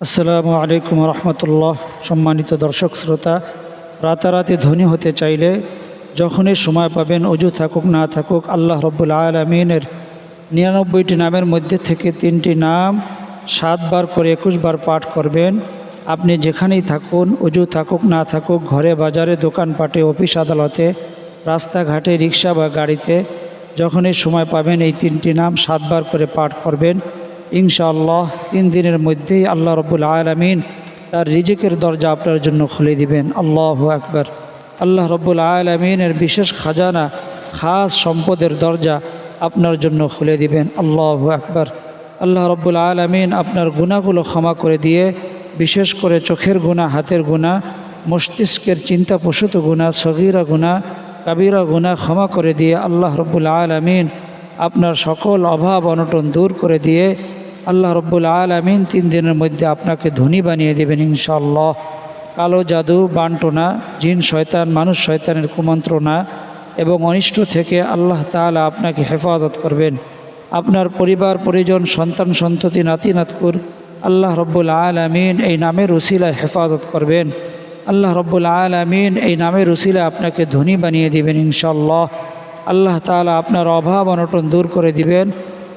আসসালামু আলাইকুম রহমতুল্লাহ। সম্মানিত দর্শক শ্রোতা, রাতারাতি ধনী হতে চাইলে যখনই সময় পাবেন অজু থাকুক না থাকুক, আল্লাহ রব্বুল আলমিনের নিরানব্বইটি নামের মধ্যে থেকে তিনটি নাম সাতবার করে একুশবার পাঠ করবেন। আপনি যেখানেই থাকুন, অজু থাকুক না থাকুক, ঘরে, বাজারে, দোকানপাটে, অফিস, আদালতে, রাস্তাঘাটে, রিক্সা বা গাড়িতে, যখনই সময় পাবেন এই তিনটি নাম সাতবার করে পাঠ করবেন। ইনশাআল্লাহ তিন দিনের মধ্যেই আল্লাহ রবুল আলমিন তার রিজিকের দরজা আপনার জন্য খুলে দিবেন। আল্লাহ আকবর। আল্লাহ রব্বুল আলমিনের বিশেষ খাজানা, খাস সম্পদের দরজা আপনার জন্য খুলে দিবেন। আল্লাহ আকবর। আল্লাহ রব্বুল আলমিন আপনার গুণাগুলো ক্ষমা করে দিয়ে বিশেষ করে চোখের গুণা হাতের গুণা মস্তিষ্কের চিন্তা প্রসূত গুণা সগিরা গুণা কাবিরা গুণা ক্ষমা করে দিয়ে আল্লাহ রব্বুল আলমিন আপনার সকল অভাব, অনটন দূর করে দিয়ে আল্লাহ রব্বুল আলমিন তিন দিনের মধ্যে আপনাকে ধনী বানিয়ে দেবেন ইনশাআল্লাহ। কালো জাদু, বান্টনা, জিন, শয়তান, মানুষ, শয়তানের কুমন্ত্রণা এবং অনিষ্ট থেকে আল্লাহ তাআলা আপনাকে হেফাজত করবেন। আপনার পরিবার, পরিজন, সন্তান, সন্ততি, নাতি, নাতকুর আল্লাহ রব্বুল আলমিন এই নামের উসিলায় হেফাজত করবেন। আল্লাহ রব্বুল আলমিন এই নামের উসিলায় আপনাকে ধনী বানিয়ে দিবেন ইনশাল্লাহ আল্লাহ তাআলা আপনার অভাব অনটন দূর করে দিবেন।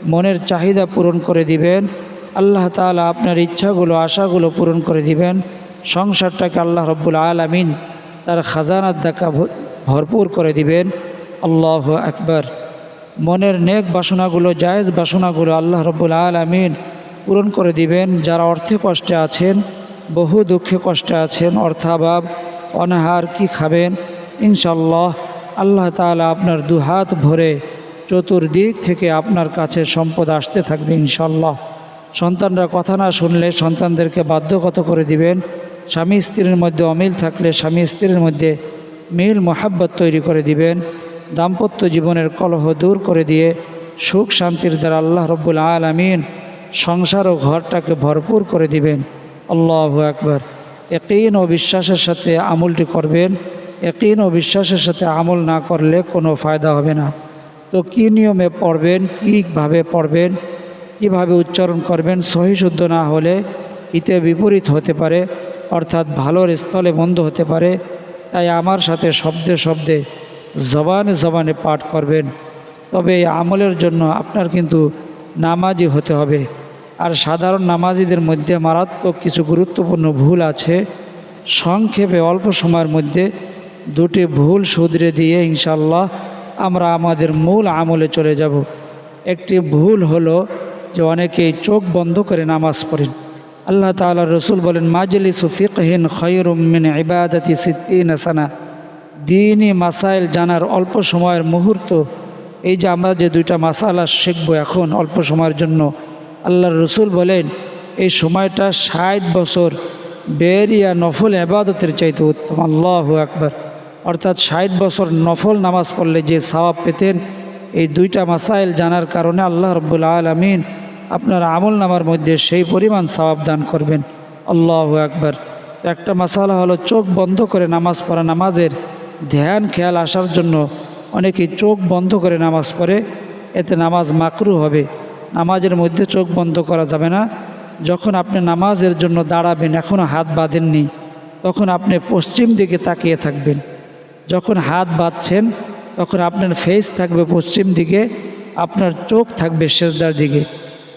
মনের চাহিদা পূরণ করে দিবেন। আল্লাহ তাআলা আপনার ইচ্ছাগুলো, আশাগুলো পূরণ করে দিবেন। সংসারটাকে আল্লাহ রব্বুল আলমিন তার খাজানার দেখা ভরপুর করে দিবেন। আল্লাহ আকবর। মনের নেক বাসনাগুলো, জায়েজ বাসনাগুলো আল্লাহ রব্বুল আলমিন পূরণ করে দিবেন। যারা অর্থে কষ্টে আছেন, বহু দুঃখে কষ্টে আছেন, অর্থাভাব, অনাহার কি খাবেন? ইনশাল্লাহ আল্লাহ তাআলা আপনার দুহাত ভরে চতুর্দিক থেকে আপনার কাছে সম্পদ আসতে থাকবে ইনশাল্লাহ। সন্তানরা কথা না শুনলে সন্তানদেরকে বাধ্যগত করে দিবেন। স্বামী স্ত্রীর মধ্যে অমিল থাকলে স্বামী স্ত্রীর মধ্যে মিল মোহাব্বত তৈরি করে দিবেন। দাম্পত্য জীবনের কলহ দূর করে দিয়ে সুখ শান্তির দ্বারা আল্লাহ রব্বুল আলমিন সংসার ও ঘরটাকে ভরপুর করে দিবেন। আল্লাহ একবার একইন ও বিশ্বাসের সাথে আমলটি করবেন। একইন ও বিশ্বাসের সাথে আমল না করলে কোনো ফায়দা হবে না। তো কী নিয়মে পড়বেন, কীভাবে পড়বেন, কীভাবে উচ্চারণ করবেন, সহি শুদ্ধ না হলে হিতে বিপরীত হতে পারে, অর্থাৎ ভালোর স্থলে বন্ধ হতে পারে। তাই আমার সাথে শব্দে শব্দে, জবানে জবানে পাঠ করবেন। তবে এই আমলের জন্য আপনার কিন্তু নামাজি হতে হবে। আর সাধারণ নামাজিদের মধ্যে মারাত্মক কিছু গুরুত্বপূর্ণ ভুল আছে। সংক্ষেপে অল্প সময়ের মধ্যে দুটি ভুল শুধরে দিয়ে ইনশাল্লাহ আমরা আমাদের মূল আমলে চলে যাব। একটি ভুল হলো যে অনেকেই চোখ বন্ধ করে নামাজ পড়েন। আল্লাহ তাআলা রসুল বলেন মাজলি সুফিকহীন খয়রুমিন ইবাদতি সিদ্দিন আসানা দিনই মাসাইল জানার অল্প সময়ের মুহূর্ত। এই যে আমরা যে দুইটা মাসালা শিখব এখন অল্প সময়ের জন্য, আল্লাহর রসুল বলেন, এই সময়টা ষাট বছর বেরিয়া নফল আবাদতের চাইতে উত্তম। আল্লাহ আকবর। অর্থাৎ ষাট বছর নফল নামাজ পড়লে যে সওয়াব পেতেন, এই দুইটা মাসাইল জানার কারণে আল্লাহ রব্বুল আলমিন আপনার আমল নামার মধ্যে সেই পরিমাণ সওয়াব দান করবেন। আল্লাহ একবার একটা মাসালা হলো চোখ বন্ধ করে নামাজ পড়া নামাজের ধ্যান, খেয়াল আসার জন্য অনেকে চোখ বন্ধ করে নামাজ পড়ে, এতে নামাজ মাকরু হবে। নামাজের মধ্যে চোখ বন্ধ করা যাবে না। যখন আপনি নামাজের জন্য দাঁড়াবেন এখনও হাত বাঁধেননি, তখন আপনি পশ্চিম দিকে তাকিয়ে থাকবেন। যখন হাত বাঁধছেন, তখন আপনার ফেস থাকবে পশ্চিম দিকে, আপনার চোখ থাকবে শেষদার দিকে।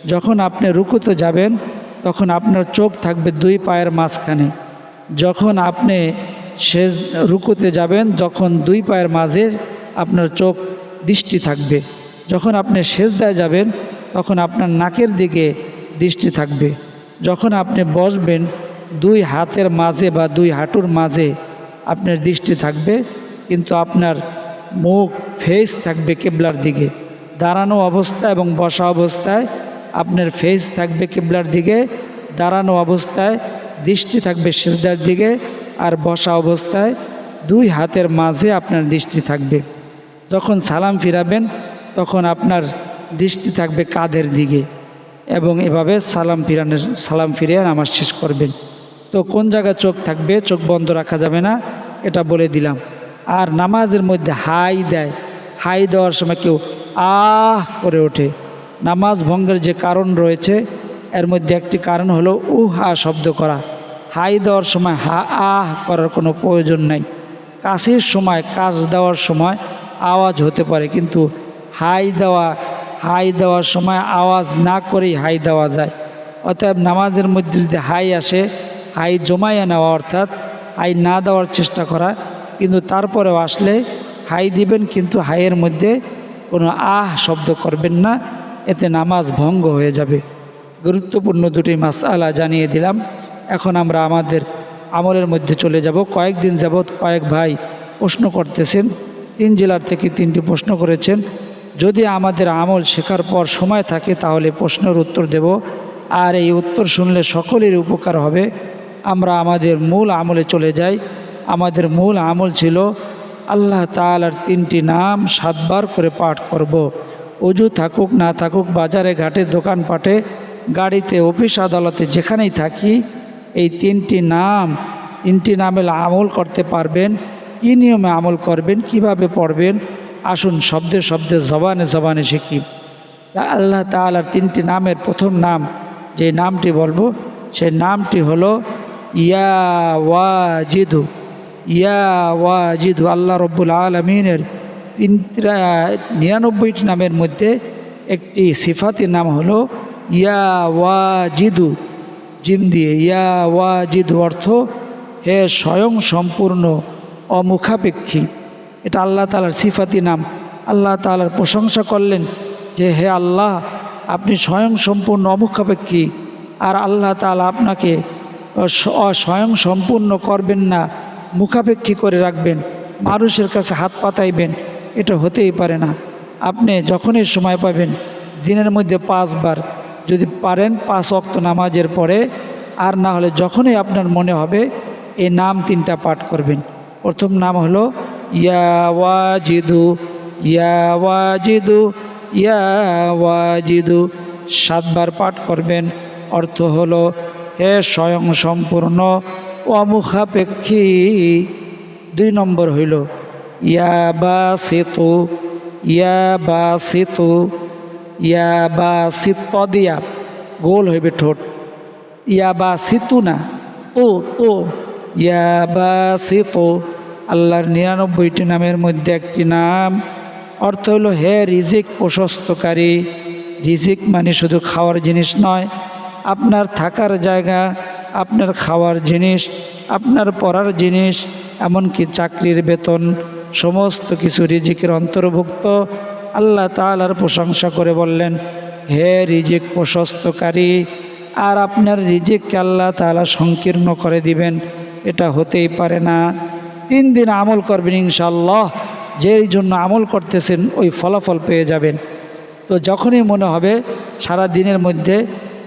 যখন আপনি রুকুতে যাবেন, তখন আপনার চোখ থাকবে দুই পায়ের মাঝখানে। যখন আপনি শেষ রুকুতে যাবেন যখন দুই পায়ের মাঝে আপনার চোখ দৃষ্টি থাকবে। যখন আপনি শেষদায় যাবেন, তখন আপনার নাকের দিকে দৃষ্টি থাকবে। যখন আপনি বসবেন, দুই হাতের মাঝে বা দুই হাঁটুর মাঝে আপনার দৃষ্টি থাকবে, কিন্তু আপনার মুখ ফেস থাকবে কেবলার দিকে। দাঁড়ানো অবস্থা এবং বসা অবস্থায় আপনার ফেস থাকবে কেবলার দিকে, দাঁড়ানো অবস্থায় দৃষ্টি থাকবে সেজদার দিকে আর বসা অবস্থায় দুই হাতের মাঝে আপনার দৃষ্টি থাকবে। যখন সালাম ফিরাবেন, তখন আপনার দৃষ্টি থাকবে কাঁধের দিকে এবং এভাবে সালাম ফিরানোর, সালাম ফিরিয়ে নামাজ শেষ করবেন। তো কোন জায়গায় চোখ থাকবে, চোখ বন্ধ রাখা যাবে না। এটা বলে দিলাম। আর নামাজের মধ্যে হাই দেয়। হাই দেওয়ার সময় কেউ আহ করে ওঠে। নামাজ ভঙ্গের যে কারণ রয়েছে, এর মধ্যে একটি কারণ হলো উহ শব্দ করা। হাই দেওয়ার সময় হা আহ করার কোনো প্রয়োজন নাই। কাশির সময় কাশ দেওয়ার সময় আওয়াজ হতে পারে, কিন্তু হাই দেওয়া, হাই দেওয়ার সময় আওয়াজ না করেই হাই দেওয়া যায়। অতএব নামাজের মধ্যে যদি হাই আসে, হাই জমাইয়া নেওয়া অর্থাৎ হাই না দেওয়ার চেষ্টা করা, কিন্তু তারপরেও আসলে হাই দিবেন, কিন্তু হাইয়ের মধ্যে কোনো আহ শব্দ করবেন না, এতে নামাজ ভঙ্গ হয়ে যাবে। গুরুত্বপূর্ণ দুটি মাসালা জানিয়ে দিলাম। এখন আমরা আমাদের আমলের মধ্যে চলে যাব। কয়েকদিন যাবৎ কয়েক ভাই প্রশ্ন করতেছেন, তিন জেলার থেকে তিনটি প্রশ্ন করেছেন। যদি আমাদের আমল শেখার পর সময় থাকে, তাহলে প্রশ্নের উত্তর দেব। আর এই উত্তর শুনলে সকলের উপকার হবে। আমরা আমাদের মূল আমলে চলে যাই। আমাদের মূল আমল ছিল আল্লাহ তালার তিনটি নাম সাতবার করে পাঠ করব। অজু থাকুক, না থাকুক, বাজারে, ঘাটে, দোকানপাটে, গাড়িতে, অফিস, আদালতে, যেখানেই থাকি, এই তিনটি নাম, তিনটি নামে আমল করতে পারবেন। কী নিয়মে আমল করবেন, কীভাবে পড়বেন, আসুন শব্দে শব্দে, জবানে জবানে শিখি। আল্লাহ তালার তিনটি নামের প্রথম নাম, যে নামটি বলব সেই নামটি হলো ইয়া ওয়াজিদু ইয়া ওয়াজিদু আল্লাহ রব্বুল আলমিনের নিরানব্বইটি নামের মধ্যে একটি সিফাতি নাম হলো ইয়া ওয়াজিদু। জিম দিয়ে ইয়া ওয়াজিদু অর্থ হে স্বয়ং সম্পূর্ণ, অমুখাপেক্ষী। এটা আল্লাহ তালার সিফাতি নাম। আল্লাহ তালার প্রশংসা করলেন যে হে আল্লাহ, আপনি স্বয়ং সম্পূর্ণ অমুখাপেক্ষী। আর আল্লাহ তালা আপনাকে স্বয়ং সম্পূর্ণ করবেন না, মুখাপেক্ষী করে রাখবেন, মানুষের কাছে হাত পাতাইবেন, এটা হতেই পারে না। আপনি যখনই সময় পাবেন, দিনের মধ্যে পাঁচবার, যদি পারেন পাঁচ অক্ত নামাজের পরে, আর না হলে যখনই আপনার মনে হবে, এই নাম তিনটা পাঠ করবেন। প্রথম নাম হলো, ইয়া ওয়াজিদু ইয়া ওয়াজিদু ইয়া ওয়াজিদু। সাতবার পাঠ করবেন, অর্থ হলো হে স্বয়ং সম্পূর্ণ অমুখাপেক্ষী। দুই নম্বর হইল, ইয়া বা সেতু ইয়া বা সেতু ইয়া বা সিত দিয়া গোল হইবে ঠোঁট। ইয়া বা সিতু না, ও তো ইয়া বা সেতু আল্লাহর নিরানব্বইটি নামের মধ্যে একটি নাম। অর্থ হলো হে রিজিক প্রশস্তকারী। রিজিক মানে শুধু খাওয়ার জিনিস নয় আপনার থাকার জায়গা, আপনার খাওয়ার জিনিস, আপনার পড়ার জিনিস, এমনকি চাকরির বেতন, সমস্ত কিছু রিজিকের অন্তর্ভুক্ত। আল্লাহ তালার প্রশংসা করে বললেন, হে রিজিক প্রশস্তকারী, আর আপনার রিজিককে আল্লাহ তালা সংকীর্ণ করে দিবেন। এটা হতেই পারে না। তিন দিন আমল করবেন ইনশাল্লাহ যেই জন্য আমল করতেছেন, ওই ফলাফল পেয়ে যাবেন। তো যখনই মনে হবে, সারা দিনের মধ্যে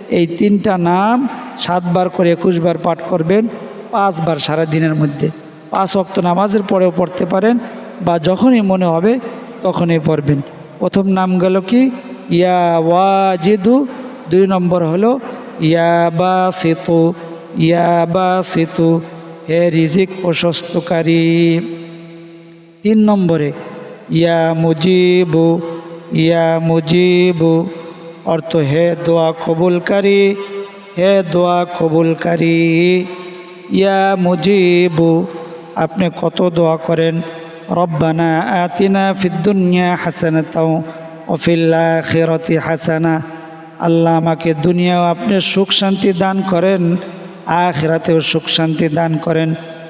এই তিনটা নাম সাতবার করে একুশবার পাঠ করবেন, পাঁচবার সারা দিনের মধ্যে। পাঁচ অক্ত নামাজের পরেও পড়তে পারেন বা যখনই মনে হবে তখনই পড়বেন। প্রথম নাম গেল কি? ইয়া ওয়াজিদু। দুই নম্বর হলো, ইয়া বা সেতু ইয়া বা সেতু হে রিজিক প্রশস্তকারী। তিন নম্বরে, ইয়া মুজিবু। ইয়া মুজিবু। অর্থ, হে দোয়া কবুলকারী, হে দোয়া কবুলকারী। ইয়া মুজিবু, আপনি কত দোয়া করেন? রব্বানা আতিনা ফিদ্দুনিয়া হাসানা তাও অফিল্লা খেরতি হাসানা। আল্লাহ আমাকে দুনিয়াও আপনি সুখ শান্তি দান করেন, আখেরাতেও সুখ শান্তি দান করেন।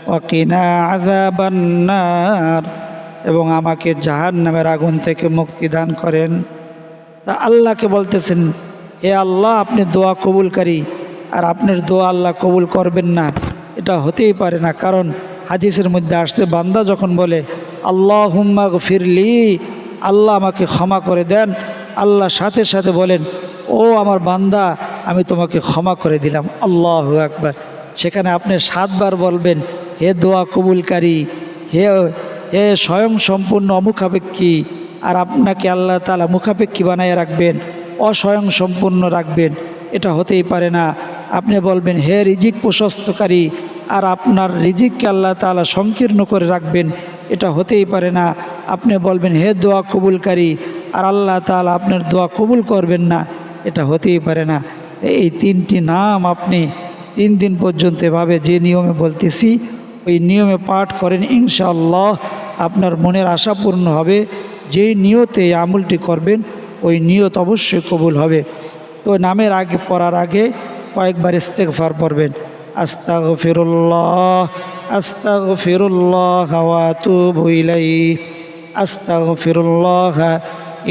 ওয়াকিনা আজাবান্নার এবং আমাকে জাহান নামের আগুন থেকে মুক্তি দান করেন। তা আল্লাহকে বলতেছেন, হে আল্লাহ, আপনি দোয়া কবুলকারী, আর আপনার দোয়া আল্লাহ কবুল করবেন না। এটা হতেই পারে না, কারণ হাদিসের মধ্যে আসছে, বান্দা যখন বলে আল্লাহ হুম্মা ফিরলি আল্লাহ আমাকে ক্ষমা করে দেন। আল্লাহ সাথে সাথে বলেন, ও আমার বান্দা, আমি তোমাকে ক্ষমা করে দিলাম। আল্লাহ একবার সেখানে আপনি সাতবার বলবেন, হে দোয়া কবুলকারী, হে হে স্বয়ং সম্পূর্ণ অমুখাপেক্ষী আর আপনাকে আল্লাহ তালা মুখাপেক্ষী বানায় রাখবেন অস্বয়ং সম্পূর্ণ রাখবেন। এটা হতেই পারে না। আপনি বলবেন, হে রিজিক প্রশস্তকারী, আর আপনার রিজিককে আল্লাহ তালা সংকীর্ণ করে রাখবেন। এটা হতেই পারে না। আপনি বলবেন, হে দোয়া কবুলকারী, আর আল্লাহ তালা আপনার দোয়া কবুল করবেন না। এটা হতেই পারে না। এই তিনটি নাম আপনি তিন দিন পর্যন্ত এভাবে যে নিয়মে বলতেছি, ওই নিয়মে পাঠ করেন, ইনশাআল্লাহ আপনার মনের আশা পূর্ণ হবে। যেই নিয়তে আমলটি করবেন, ওই নিয়ত অবশ্যই কবুল হবে। তো নামের আগে পড়ার আগে কয়েকবার ইস্তেগফার পড়বেন। আস্তাগফিরুল্লাহ আস্তাগফিরুল্লাহ ওয়া আতুবু ইলাইহি। আস্তাগফিরুল্লাহ,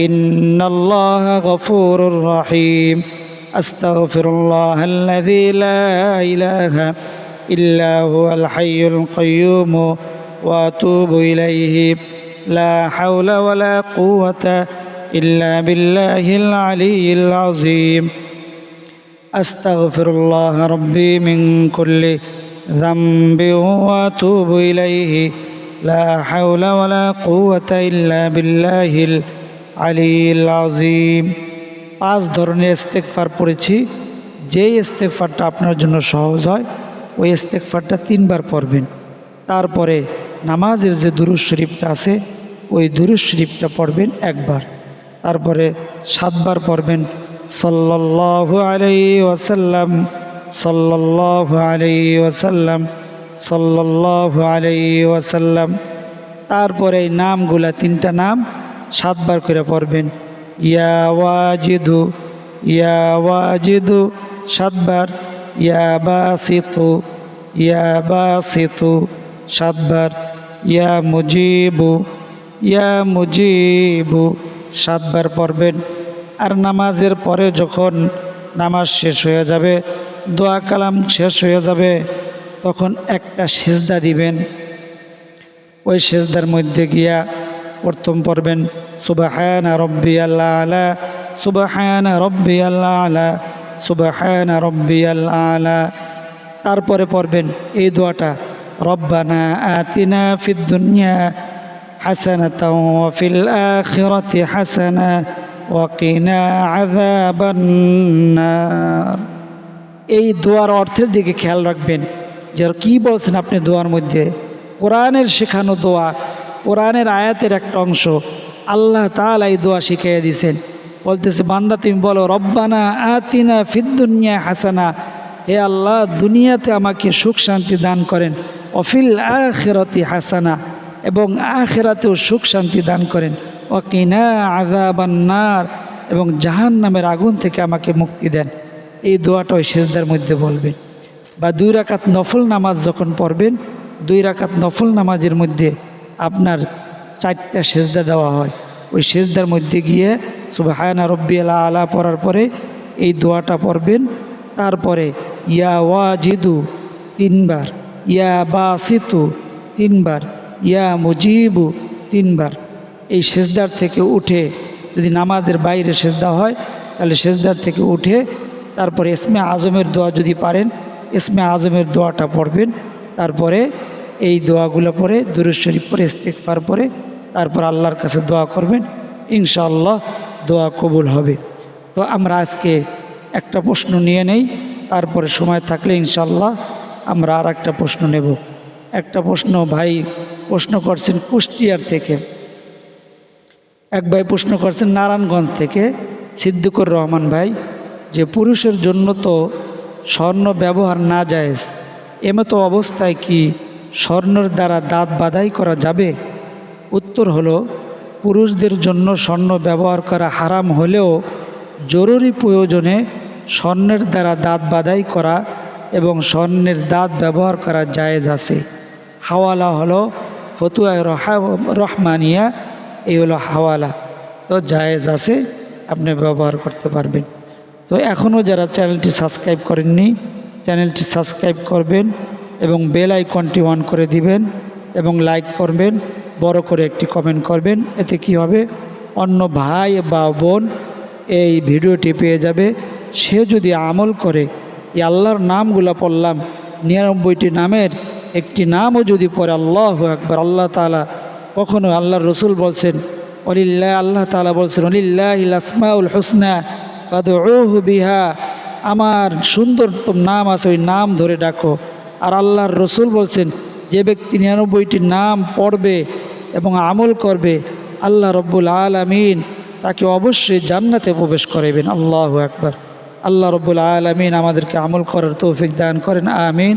ইন্নাল্লাহা গফুরুর রহিম। আস্তাগফিরুল্লাহ আল্লাযী লা ইলাহা ইল্লা হুয়াল হাইয়ুল কাইয়্যুম ওয়া আতুবু ইলাইহি। لا حول ولا قوة إلا بالله العلي العظيم أستغفر الله ربي من كل ذنب وأتوب إليه لا حول ولا قوة إلا بالله العلي العظيم পাঁচ ধরনের ইস্তেকফার পড়েছি যেই ইস্তেকফারটা আপনার জন্য সহজ হয় ওই ইস্তেকফারটা তিনবার পড়বেন তারপরে নামাজের যে দুরুজ শরীফটা আছে ওই দুরুজ শরীফটা পড়বেন একবার। তারপরে সাতবার পড়বেন, সাল্লাল্লাহু আলাইহি ওয়াসাল্লাম, সাল্লাল্লাহু আলাইহি ওয়াসাল্লাম, সাল্লাল্লাহু আলাইহি ওয়াসাল্লাম। তারপরে এই নামগুলা তিনটা নাম সাতবার করে পড়বেন, ইয়া ওয়াজিদু ইয়া ওয়াজিদু, সাতবার, ইয়া বাসিতু ইয়া বাসিতু, সাতবার, ইয়া মুজিবু ইয়া মুজিবু, সাতবার পড়বেন। আর নামাজের পরে যখন নামাজ শেষ হয়ে যাবে, দোয়া কালাম শেষ হয়ে যাবে, তখন একটা সেজদা দিবেন। ওই সেজদার মধ্যে গিয়া প্রথম পড়বেন, সুবাহানা রব্বি আল্লাহ আলা, সুবাহানা রব্বি আল্লাহ আলা, সুবাহানা রব্বি আল্লাহ আলা। তারপরে পড়বেন এই দোয়াটা, রব্বানা আতিনা ফিদ ওয়া ফিল আখিরাতি হাসানা ওয়াকিনা আযাবান নার এই দোয়ার অর্থের দিকে খেয়াল রাখবেন। যে কি বলছেন আপনি দোয়ার মধ্যে? কোরআনের শেখানো দোয়া, কোরআনের আয়াতের একটা অংশ। আল্লাহ তাআলা এই দোয়া শিখিয়ে দিয়েছেন। বলতেছে, বান্দা তুমি বলো, রব্বানা আতিনা ফিদ্দুনিয়া হাসানা। হে আল্লাহ, দুনিয়াতে আমাকে সুখ শান্তি দান করেন। অফিল আখেরতি হাসানা। এবং আখেরাতেও সুখ শান্তি দান করেন। ওয়াকিনা আজাবান্নার এবং জাহান নামের আগুন থেকে আমাকে মুক্তি দেন। এই দোয়াটা ওই সেজদার মধ্যে বলবেন। বা দুই রাকাত নফল নামাজ যখন পড়বেন, দুই রাকাত নফল নামাজের মধ্যে আপনার চারটা সেজদা দেওয়া হয়। ওই সেজদার মধ্যে গিয়ে সুবাহায়না রব্বি আলা আলা পড়ার পরে এই দোয়াটা পড়বেন। তারপরে, ইয়া ওয়াজিদু তিনবার, ইয়া বাসিতু তিনবার ইয়া মুজিবু তিনবার। এই সেজদার থেকে উঠে যদি নামাজের বাইরে সেজদা হয়, তাহলে সেজদার থেকে উঠে তারপরে ইসমে আজমের দোয়া যদি পারেন, ইসমে আজমের দোয়াটা পড়বেন। তারপরে এই দোয়াগুলো পরে দুরুজ শরীফ পরে ইস্তেকফার পরে তারপর আল্লাহর কাছে দোয়া করবেন। ইনশাআল্লাহ দোয়া কবুল হবে। তো আমরা আজকে একটা প্রশ্ন নিয়ে নেই, তারপরে সময় থাকলে ইনশাআল্লাহ আমরা আর একটা প্রশ্ন নেব। একটা প্রশ্ন, ভাই প্রশ্ন করছেন কুষ্টিয়ার থেকে। এক ভাই প্রশ্ন করছেন নারায়ণগঞ্জ থেকে, সিদ্দিকুর রহমান ভাই, যে পুরুষের জন্য তো স্বর্ণ ব্যবহার না যায় এমতো অবস্থায় কি স্বর্ণের দ্বারা দাঁত বাধাই করা যাবে? উত্তর হলো, পুরুষদের জন্য স্বর্ণ ব্যবহার করা হারাম হলেও জরুরি প্রয়োজনে স্বর্ণের দ্বারা দাঁত বাধাই করা এবং স্বর্ণের দাঁত ব্যবহার করা জায়েজ আছে। হাওয়ালা হলো ফতুয়ায় রহমানিয়া, এই হলো হাওয়ালা। তো জায়েজ আছে, আপনি ব্যবহার করতে পারবেন। তো এখনও যারা চ্যানেলটি সাবস্ক্রাইব করেননি, চ্যানেলটি সাবস্ক্রাইব করবেন এবং বেল আইকনটি অন করে দিবেন এবং লাইক করবেন, বড় করে একটি কমেন্ট করবেন, এতে কি হবে? অন্য ভাই বা বোন এই ভিডিওটি পেয়ে যাবে। সে যদি আমল করে, এই আল্লাহর নামগুলো পড়লাম, নিরানব্বইটি নামের একটি নামও যদি পড়ে, আল্লাহ একবার আল্লাহ তালা কখনো আল্লাহর রসুল বলছেন অলিল্লা আল্লাহ তালা বলছেন অলিল্লাহ আসমাউল হুসনা বিহা। আমার সুন্দরতম নাম আছে, ওই নাম ধরে ডাকো। আর আল্লাহর রসুল বলছেন, যে ব্যক্তি নিরানব্বইটি নাম পড়বে এবং আমল করবে, আল্লাহ রব্বুল আলমিন তাকে অবশ্যই জান্নাতে প্রবেশ করাবেন আল্লাহ একবার আল্লাহ রব্বুল আলমিন আমাদেরকে আমল করার তৌফিক দান করেন, আমিন।